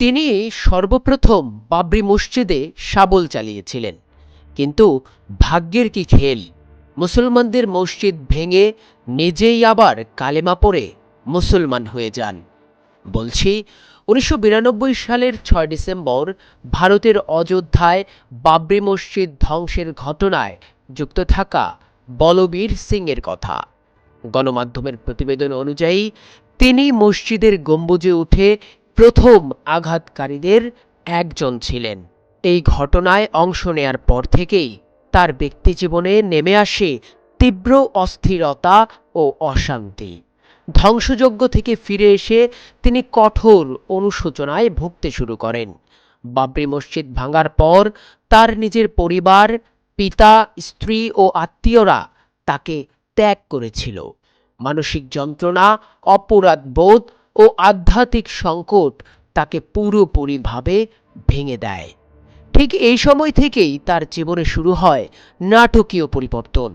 তিনি সর্বপ্রথম বাবরি মসজিদে শাবল চালিয়েছিলেন। কিন্তু ভাগ্যের কি খেল? মুসলমানদের মসজিদ ভেঙে নিজেই আবার কালেমা পড়ে মুসলমান হয়ে যান। বলছি, উনিশশো বিরানব্বই সালের ছয় ডিসেম্বর ভারতের অযোধ্যায় বাবরি মসজিদ ধ্বংসের ঘটনায় যুক্ত থাকা বলবীর সিংয়ের কথা। গণমাধ্যমের প্রতিবেদন অনুযায়ী, তিনি মসজিদের গম্বুজে উঠে প্রথম আঘাতকারীদের একজন ছিলেন। এই ঘটনায় অংশ নেয়ার পর থেকেই তার ব্যক্তিজীবনে নেমে আসে তীব্র অস্থিরতা ও অশান্তি। ধ্বংসযজ্ঞ থেকে ফিরে এসে তিনি কঠোর অনুশোচনায় ভুগতে শুরু করেন। বাবরি মসজিদ ভাঙার পর তার নিজের পরিবার, পিতা, স্ত্রী ও আত্মীয়রা তাকে ত্যাগ করেছিল। মানসিক যন্ত্রণা অপরাধ বোধ ও আধ্যাত্মিক সংকট তাকে পুরোপুরিভাবে ভেঙে দেয়। ঠিক এই সময় থেকেই তার জীবনে শুরু হয় নাটকীয় পরিবর্তন।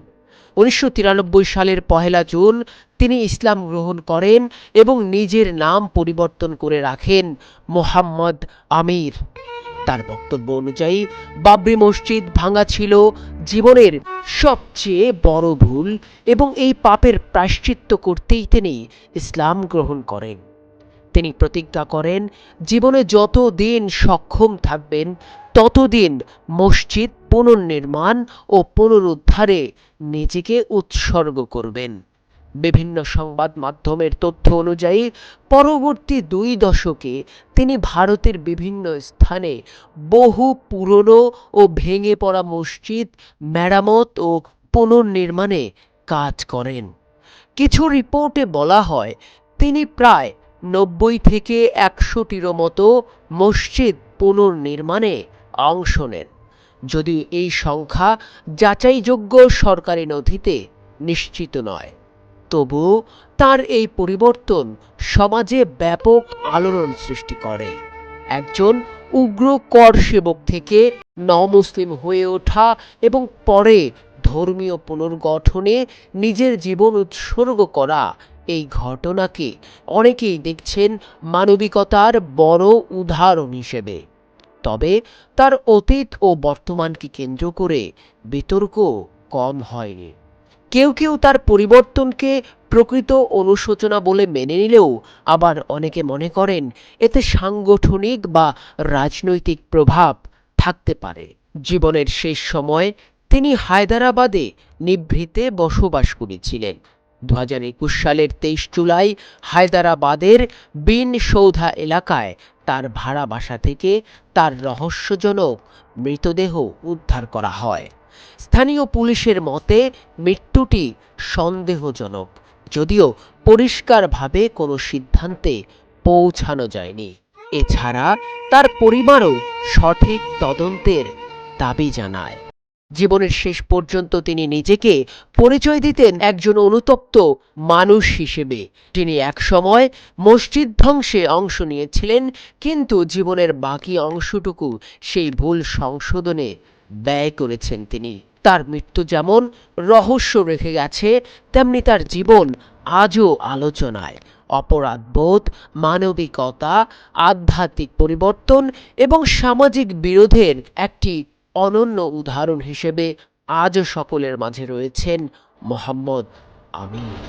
উনিশশো তিরানব্বই সালের পহেলা জুন তিনি ইসলাম গ্রহণ করেন এবং নিজের নাম পরিবর্তন করে রাখেন মোহাম্মদ আমির। তার বক্তব্য অনুযায়ী, বাবরি মসজিদ ভাঙা ছিল জীবনের সবচেয়ে বড় ভুল এবং এই পাপের প্রায়শ্চিত্ত করতেই তিনি ইসলাম গ্রহণ করেন। তিনি প্রতিজ্ঞা করেন, জীবনে যত দিন সক্ষম থাকবেন, ততদিন মসজিদ পুনর্নির্মাণ ও পুনরুদ্ধারে নিজেকে উৎসর্গ করবেন। বিভিন্ন সংবাদ মাধ্যমের তথ্য অনুযায়ী, পরবর্তী দুই দশকে তিনি ভারতের বিভিন্ন স্থানে বহু পুরনো ও ভেঙে পড়া মসজিদ, মেরামত ও পুনর্নির্মাণে কাজ করেন। কিছু রিপোর্টে বলা হয়, তিনি প্রায় নব্বই থেকে একশোটিরও মতো মসজিদ পুনর্নির্মাণে অংশ নেন। যদিও এই সংখ্যা যাচাইযোগ্য সরকারি নথিতে নিশ্চিত নয়, তবু তার এই পরিবর্তন সমাজে ব্যাপক আলোড়ন সৃষ্টি করে। একজন উগ্র কর সেবক থেকে নমুসলিম হয়ে ওঠা এবং পরে ধর্মীয় পুনর্গঠনে নিজের জীবন উৎসর্গ করা এই ঘটনাকে অনেকেই দেখছেন মানবিকতার বড় উদাহরণ হিসেবে। তবে তার অতীত ও বর্তমানকে কেন্দ্র করে বিতর্ক কম হয়নি। কেউ কেউ তার পরিবর্তনকে প্রকৃত অনুশোচনা বলে মেনে নিলেও আবার অনেকে মনে করেন এতে সাংগঠনিক বা রাজনৈতিক প্রভাব থাকতে পারে। জীবনের শেষ সময় তিনি হায়দ্রাবাদে নিভৃতে বসবাস করেছিলেন। দু হাজার একুশ সালের তেইশ জুলাই হায়দ্রাবাদের বিন সৌধা এলাকায় তার ভাড়া বাসা থেকে তার রহস্যজনক মৃতদেহ উদ্ধার করা হয়। স্থানীয় পুলিশের মতে, মৃত্যুটি সন্দেহজনক, যদিও পরিষ্কারভাবে কোনো সিদ্ধান্তে পৌঁছানো যায়নি। এছাড়া তার পরিবারও সঠিক তদন্তের দাবি জানায়। জীবনের শেষ পর্যন্ত তিনি নিজেকে পরিচয় দিতেন একজন অনুতপ্ত মানুষ হিসেবে। যিনি একসময় মসজিদ ধ্বংসে অংশ নিয়েছিলেন, কিন্তু জীবনের বাকি অংশটুকু সেই ভুল সংশোধনে ব্যয় করেছেন তিনি। তার মৃত্যু যেমন রহস্য রেখে গেছে, তেমনি তার জীবন আজও আলোচনায়। অপরাধবোধ মানবিকতা, আধ্যাত্মিক পরিবর্তন এবং সামাজিক বিরোধের একটি অনন্য উদাহরণ হিসেবে আজও সকলের মাঝে রয়েছেন মোহাম্মদ আমির।